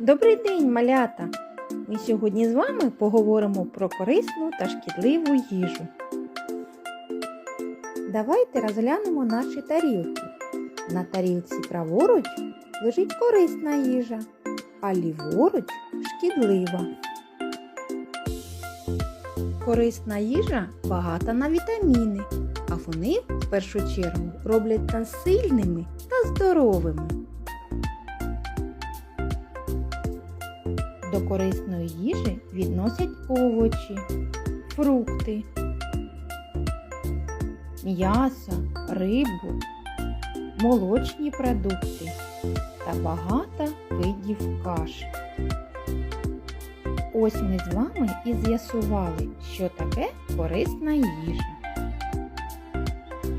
Добрий день, малята! Ми сьогодні з вами поговоримо про корисну та шкідливу їжу. Давайте розглянемо наші тарілки. На тарілці праворуч лежить корисна їжа, а ліворуч шкідлива. Корисна їжа багата на вітаміни, а вони в першу чергу роблять нас сильними та здоровими. До корисної їжі відносять овочі, фрукти, м'ясо, рибу, молочні продукти та багато видів каш. Ось ми з вами і з'ясували, що таке корисна їжа.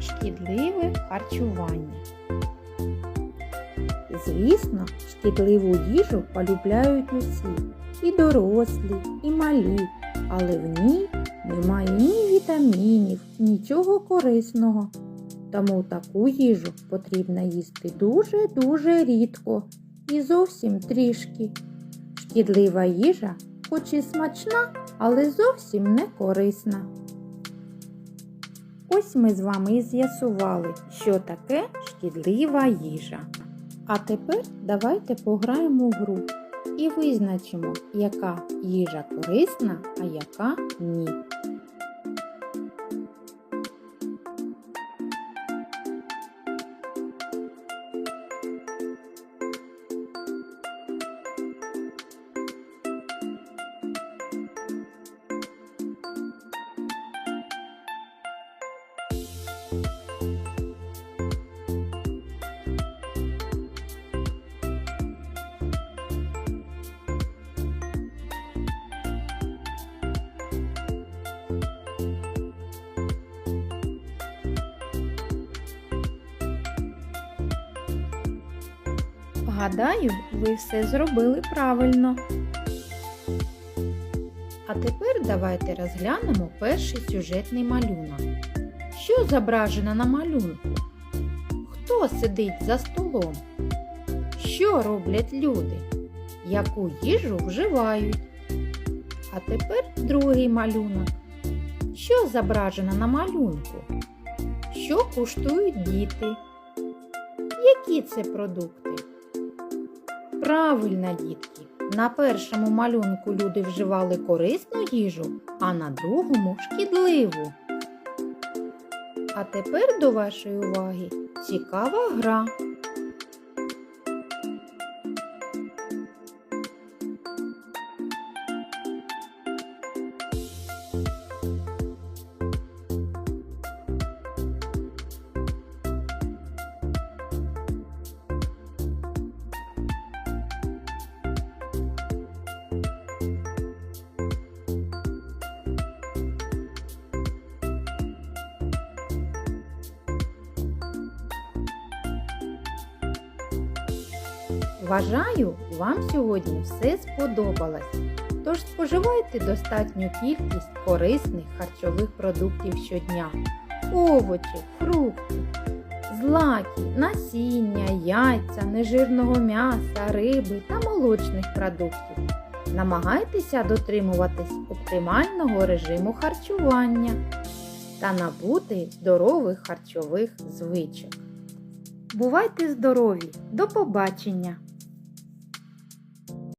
Шкідливе харчування. Звісно, шкідливу їжу полюбляють усі, і дорослі, і малі, але в ній немає ні вітамінів, нічого корисного. Тому таку їжу потрібно їсти дуже-дуже рідко і зовсім трішки. Шкідлива їжа, хоч і смачна, але зовсім не корисна. Ось ми з вами і з'ясували, що таке шкідлива їжа. А тепер давайте пограємо в гру і визначимо, яка їжа корисна, а яка ні. Гадаю, ви все зробили правильно. А тепер давайте розглянемо перший сюжетний малюнок. Що зображено на малюнку? Хто сидить за столом? Що роблять люди? Яку їжу вживають? А тепер другий малюнок. Що зображено на малюнку? Що куштують діти? Які це продукти? Правильно, дітки. На першому малюнку люди вживали корисну їжу, а на другому шкідливу. А тепер до вашої уваги цікава гра. Вважаю, вам сьогодні все сподобалось. Тож споживайте достатню кількість корисних харчових продуктів щодня. Овочі, фрукти, злаки, насіння, яйця, нежирного м'яса, риби та молочних продуктів. Намагайтеся дотримуватись оптимального режиму харчування та набути здорових харчових звичок. Бувайте здорові! До побачення!